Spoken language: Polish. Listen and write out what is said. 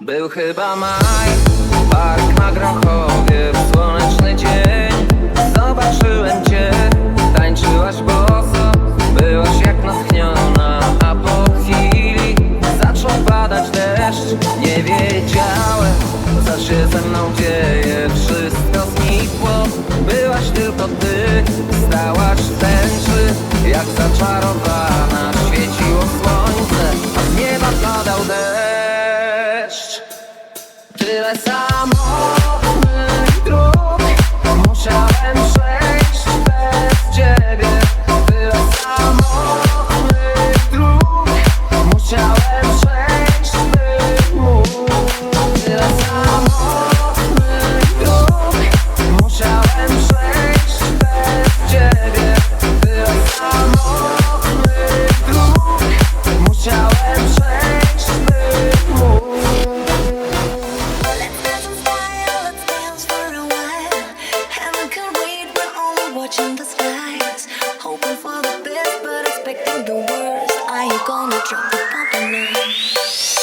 Był chyba maj, park na Grochowie słoneczny dzień. Zobaczyłem cię, tańczyłaś boso, byłaś jak natchniona A po chwili zaczął padać deszcz. Nie wiedziałem, co się ze mną dzieje Wszystko znikło, byłaś tylko ty Stałaś tęczy, jak zaczarowana Świeciło słońce, a z nieba padał deszcz deszcz. Tyle samo. watching the skies, hoping for the best but expecting the worst. Are you gonna drop the bomb tonight?